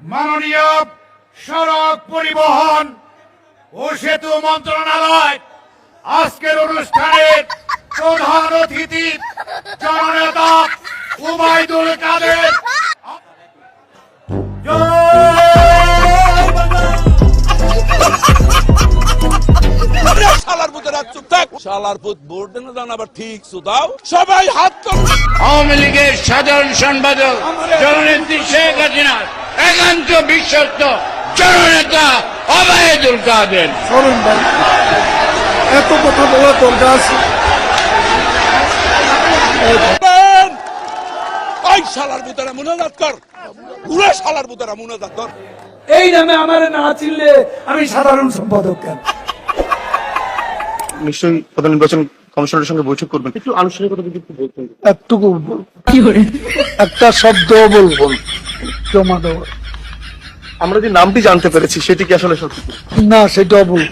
মাননীয় সড়ক পরিবহন ও সেতু মন্ত্রণালয় আজকের অনুষ্ঠানের প্রধান অতিথি জননেতা উবাইদুল কাদের। জয়! শালার পুত ভোট দেন দান আবার ঠিক সুদাও। সবাই হাত আওয়ামী লীগের সাধারণ সম্পাদক জননেত্রী শেখ হাসিনার একান্ত বিশ্বস্ত জননেতা অবায়দুল কাদের। ভাই এত কথা বলার দরকার আছে। ওই শালার পুতেরা মুনাজাত কর। পুরো শালার পুতেরা মুনাজাত কর। এই নামে আমার না চিনলে আমি সাধারণ সম্পাদক কেন? নিশ্চয়ই প্রধান নির্বাচন কমিশনের সঙ্গে বৈঠক করবেন। একটু আনুষ্ঠানিকতা যদি একটু বলতেন। একটুকু একটা শব্দ বলব। জমা দেওয়া। আমরা যে নামটি জানতে পেরেছি সেটি কি আসলে সত্যি? না সেটাও বলব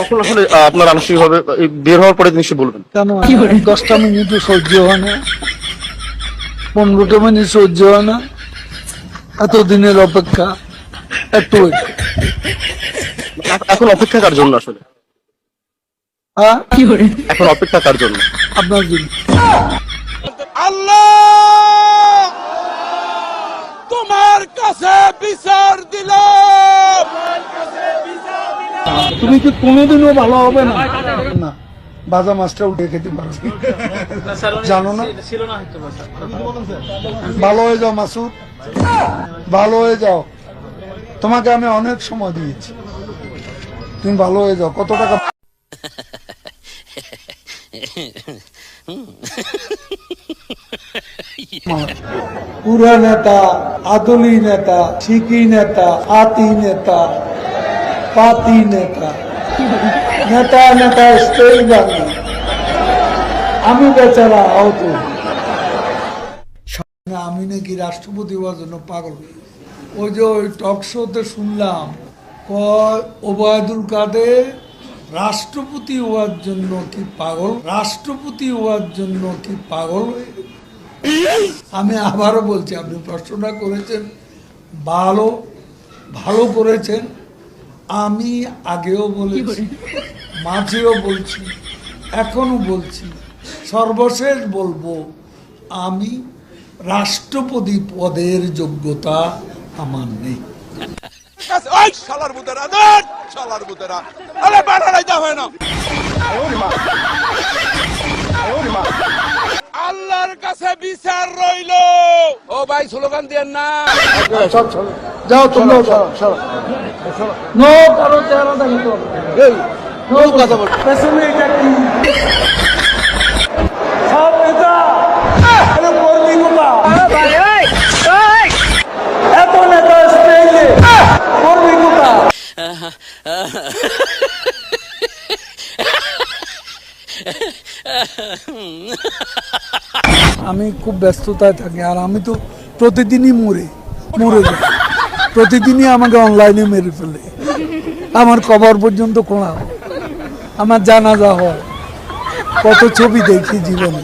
কখন আসলে আপনার আনুষ্ঠানিকভাবে এই বের হওয়ার পরে নিশ্চয়ই বলবেন? কেন? দশটা মিনিটও সহ্য হয় না। পনেরোটা মিনিট সহ্য হয় না। এত দিনের অপেক্ষা। একটু এখন অপেক্ষা কার জন্য আসলে? এখন অপেক্ষা কার জন্য? আপনার জন্য। আল্লাহ! তোমার কাছে বিচার দিলাম। তুমি কি কোনোদিনও ভালো হবে না? না বাজা মাছটা উঠে খেতে পারো। জানো না? ভালো হয়ে যাও মাসুদ। ভালো হয়ে যাও। তোমাকে আমি অনেক সময় দিয়েছি। তুমি ভালো হয়ে যাও। কত টাকা পুরা নেতা আদলি নেতা ঠিকই নেতা, আতি নেতা, পাতি নেতা। নেতা নেতা স্টেজ বাংলা আমি বেচারা আহত। আমি নাকি রাষ্ট্রপতি হওয়ার জন্য পাগল। ওই যে ওই টক শোতে শুনলাম, কয়, ওবায়দুল কাদের রাষ্ট্রপতি হওয়ার জন্য কি পাগল? রাষ্ট্রপতি হওয়ার জন্য কি পাগল? আমি আবারও বলছি, আপনি প্রশ্নটা করেছেন, ভালো ভালো করেছেন। আমি আগেও বলেছি, মাঝেও বলছি এখনও বলছি, সর্বশেষ বলব, আমি রাষ্ট্রপতি পদের যোগ্যতা আমার নেই। ওই শালার পুতেরা দেন শালার পুতেরা আরে বাড়াই দা হয় না। আল্লাহর কাছে বিচার রইল। ও ভাই স্লোগান দেন না। যাও তোমরা নো কারও চেহারা দেখাতে হবে নো কথা বল। পেছনে এটা কি সব নেতা আরে কর্মী কোথা এত নেতা স্টেজে কর্মী কোথা আমি খুব ব্যস্ততায় থাকি আর আমি তো প্রতিদিনই মরে মরে যাই। প্রতিদিনই আমাকে অনলাইনে মেরে ফেলে। আমার কবর পর্যন্ত হয়। আমার জানাজা হয়। কত ছবি দেখি জীবনে।